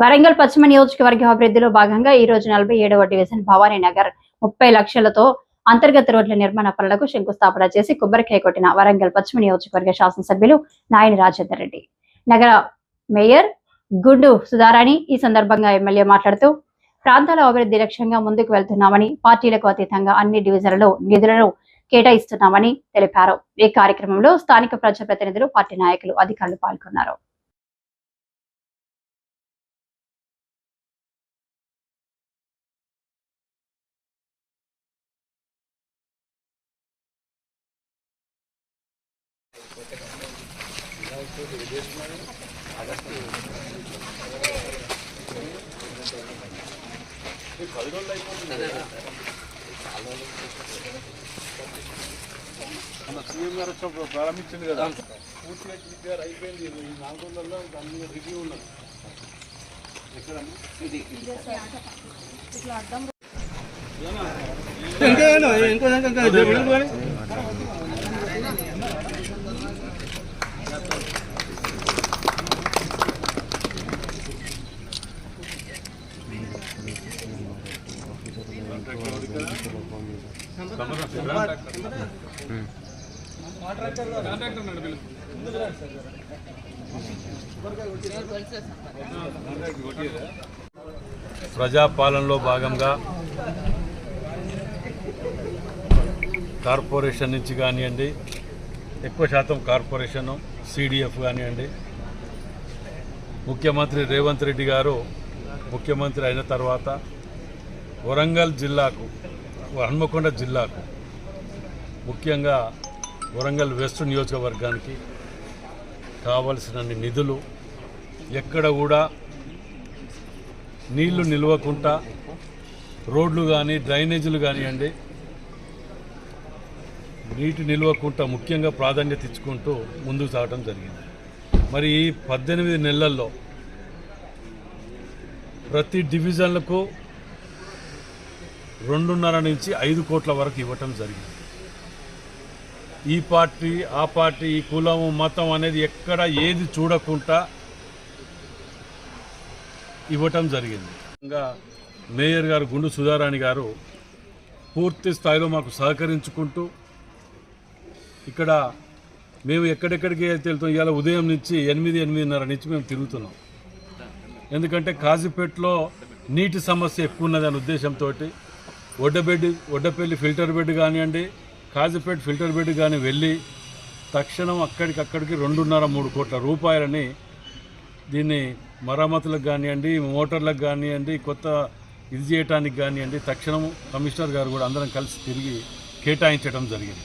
వరంగల్ పశ్చిమ నియోజకవర్గ అభివృద్ధిలో భాగంగా ఈ రోజు నలభై ఏడవ డివిజన్ భవానీ నగర్ ముప్పై లక్షలతో అంతర్గత రోడ్ల నిర్మాణ పనులకు శంకుస్థాపన చేసి కొబ్బరికాయ కొట్టిన వరంగల్ పశ్చిమ నియోజకవర్గ శాసనసభ్యులు నాయని రాజేందర్ రెడ్డి. నగర మేయర్ గుండు సుధారాణి ఈ సందర్భంగా ఎమ్మెల్యే మాట్లాడుతూ ప్రాంతాల అభివృద్ధి లక్ష్యంగా ముందుకు వెళ్తున్నామని పార్టీలకు అతీతంగా అన్ని డివిజన్లలో నిధులను కేటాయిస్తున్నామని తెలిపారు. ఈ కార్యక్రమంలో స్థానిక ప్రజాప్రతినిధులు పార్టీ నాయకులు అధికారులు పాల్గొన్నారు. మన సీఎం గారు వచ్చినప్పుడు ప్రారంభించింది కదా. పూర్తిగా కేసీఆర్ అయిపోయింది. ఈ నాలుగు రోజుల్లో దాని మీద రివ్యూ ఉన్నది. ఎక్కడమ్మా? ప్రజాపాలనలో భాగంగా కార్పొరేషన్ నుంచి కానివ్వండి ఎక్కువ శాతం కార్పొరేషను సిడిఎఫ్ కానివ్వండి. ముఖ్యమంత్రి రేవంత్ రెడ్డి గారు ముఖ్యమంత్రి అయిన తర్వాత వరంగల్ జిల్లాకు హన్మకొండ జిల్లాకు ముఖ్యంగా వరంగల్ వెస్ట్ నియోజకవర్గానికి కావలసినన్ని నిధులు ఎక్కడ కూడా నీళ్ళు నిల్వకుండా రోడ్లు కానీ డ్రైనేజీలు కానివ్వండి నీటి నిల్వకుండా ముఖ్యంగా ప్రాధాన్యత ఇచ్చుకుంటూ ముందుకు సాగడం జరిగింది. మరి ఈ పద్దెనిమిది నెలల్లో ప్రతి డివిజన్లకు రెండున్నర నుంచి ఐదు కోట్ల వరకు ఇవ్వటం జరిగింది. ఈ పార్టీ ఆ పార్టీ ఈ కులము మతం అనేది ఎక్కడ ఏది చూడకుండా ఇవ్వటం జరిగింది. ఇంకా మేయర్ గారు గుండు సుధారాణి గారు పూర్తి స్థాయిలో మాకు సహకరించుకుంటూ ఇక్కడ మేము ఎక్కడెక్కడికి వెళ్తాం ఇవాళ ఉదయం నుంచి ఎనిమిది ఎనిమిదిన్నర నుంచి మేము తిరుగుతున్నాం. ఎందుకంటే కాజీపేటలో నీటి సమస్య ఎక్కువ ఉన్నదనే ఉద్దేశంతో ఒడ్డబెడ్ ఒడ్డపల్లి ఫిల్టర్ బెడ్ కానివ్వండి కాజీపేట ఫిల్టర్ బెడ్ కానీ వెళ్ళి తక్షణం అక్కడికక్కడికి రెండున్నర మూడు కోట్ల రూపాయలని దీన్ని మరమ్మతులకు కానివ్వండి మోటార్లకు కానివ్వండి కొత్త ఇది చేయటానికి కానివ్వండి తక్షణం కమిషనర్ గారు కూడా అందరం కలిసి తిరిగి కేటాయించడం జరిగింది.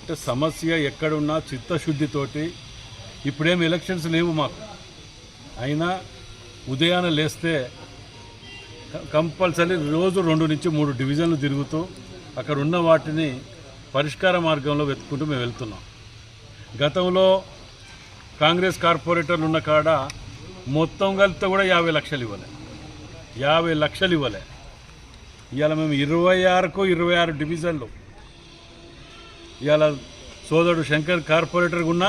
అంటే సమస్య ఎక్కడున్నా చిత్తశుద్ధితోటి ఇప్పుడేం ఎలక్షన్స్ లేవు మాకు. అయినా ఉదయాన్నే లేస్తే కంపల్సరీ రోజు రెండు నుంచి మూడు డివిజన్లు తిరుగుతూ అక్కడ ఉన్న వాటిని పరిష్కార మార్గంలో వెతుక్కుంటూ మేము వెళ్తున్నాం. గతంలో కాంగ్రెస్ కార్పొరేటర్లు ఉన్న కాడ మొత్తం కలిపితే కూడా యాభై లక్షలు ఇవ్వలే. యాభై లక్షలు ఇవ్వలే. ఇవాళ మేము ఇరవై ఆరుకు ఇరవై ఆరు డివిజన్లు. ఇవాళ సోదరుడు శంకర్ కార్పొరేటర్ ఉన్నా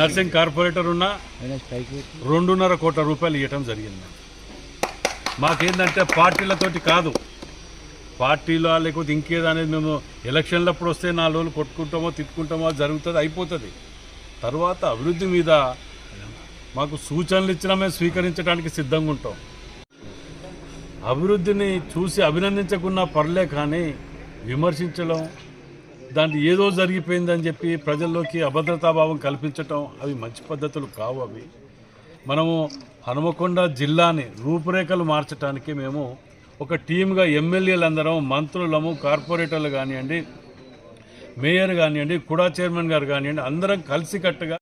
నర్సింగ్ కార్పొరేటర్ ఉన్నా రెండున్నర కోట్ల రూపాయలు ఇవ్వటం జరిగింది. మాకేంటంటే పార్టీలతోటి కాదు. పార్టీలో లేకపోతే ఇంకేదో అనేది మేము ఎలక్షన్లప్పుడు వస్తే నాలుగు రోజులు కొట్టుకుంటామో తిట్టుకుంటామో జరుగుతుంది అయిపోతుంది. తర్వాత అభివృద్ధి మీద మాకు సూచనలు ఇచ్చినా మేము స్వీకరించడానికి సిద్ధంగా ఉంటాం. అభివృద్ధిని చూసి అభినందించకున్నా పర్లే కానీ విమర్శించడం దాంట్లో ఏదో జరిగిపోయిందని చెప్పి ప్రజల్లోకి అభద్రతాభావం కల్పించటం అవి మంచి పద్ధతులు కావు అవి. మనము హనుమకొండ జిల్లాని రూపురేఖలు మార్చడానికి మేము ఒక టీమ్గా ఎమ్మెల్యేలందరం మంత్రులము కార్పొరేటర్లు కానివ్వండి మేయర్ కానివ్వండి కుడా చైర్మన్ గారు కానివ్వండి అందరం కలిసికట్టుగా